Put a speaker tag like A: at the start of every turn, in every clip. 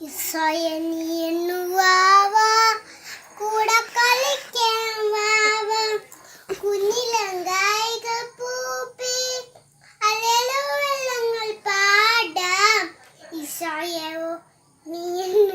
A: സ്വയനിയണ്ണുവാവാ കൂടെ കളിക്കാൻ വാവ. കുഞ്ഞിലങ്കായിക പൂപ്പി. അല്ലേലോ വെള്ളങ്ങൾ പാടാം. ഈശോയോ നീയെണ്ണുവാവാ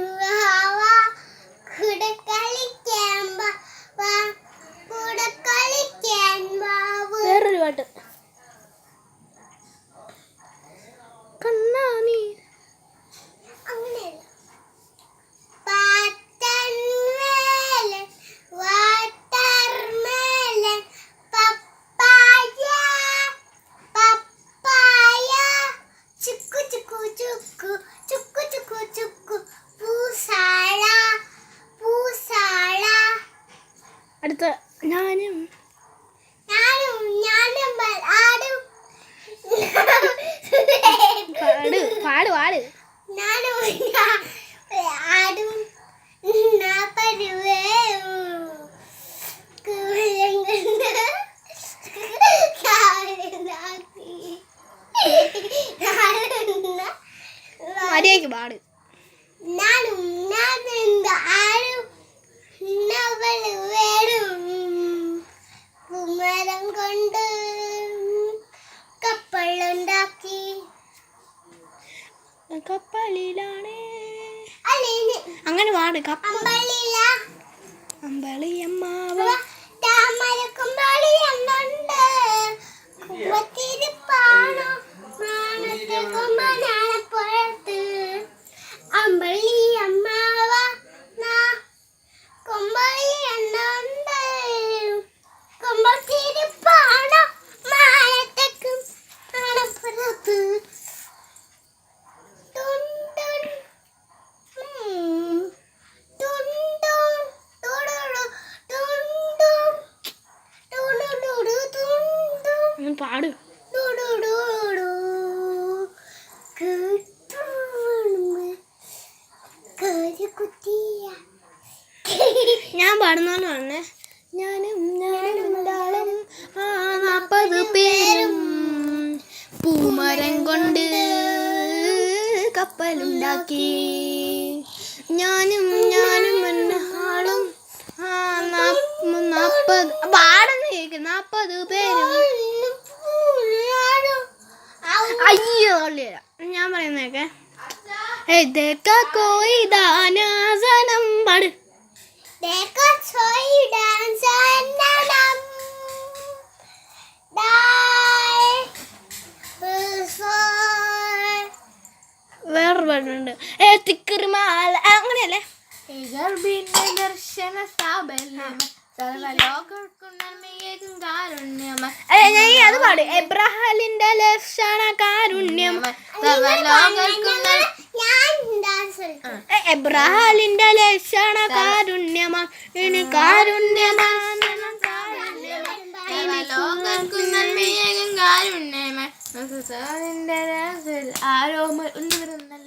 B: അടുത്ത. ഞാനും. പാട് പാട് പാട്. മര്യാദയ്ക്ക് പാട്.
A: ഞാനും ഞാനും ആടും നവൾ വേടും കുമരം കൊണ്ട് കപ്പലുണ്ടാക്കി
B: കപ്പലിലാണ്. അങ്ങനെ പാട് കപ്പ.
A: അമ്പളില.
B: അമ്പളി അമ്മാവ
A: താമരക്കുമ്പാളി എണ്ണുണ്ട്
B: പാട്. ഞാൻ പാടുന്നോന്ന് പറഞ്ഞേ ഞാനും ആ നാപ്പത് പേരും പൂമരം കൊണ്ട് കപ്പലുണ്ടാക്കി ഞാനും ഞാനും എന്റെ ആളും ആ നാപ്പ- നാപ്പത് പാടുന്ന കേക്ക് നാപ്പത് പേരും അയ്യോ തള്ളിയല്ല ഞാൻ പറയുന്നേക്കെ ഇതൊക്കെ കോയിദാനാസനം പാട്
A: देखो सोई डांस नडम डाई सोय
B: വേറൊരു പാട്ടുണ്ട് ഏ തിക്കറിമാല അങ്ങനെയല്ലേ
C: ഗർഭിന്റെ ദർശന സ്ഥാപനം സർവലോകർക്കും നന്മയേകും കാരുണ്യമ
B: ഏ, ഞാൻ ഈ അത് പാട് എബ്രഹാലിന്റെ ലക്ഷണ കാരുണ്യം എബ്രഹാലിന്റെ ലക്ഷണ കാരുണ്യമാ കാരുണ്യമാണ് കാരുണ്യമാ.
C: സർവലോകർക്കും നന്മയേകും കാരുണ്യമ. ആരോമ വരുന്നു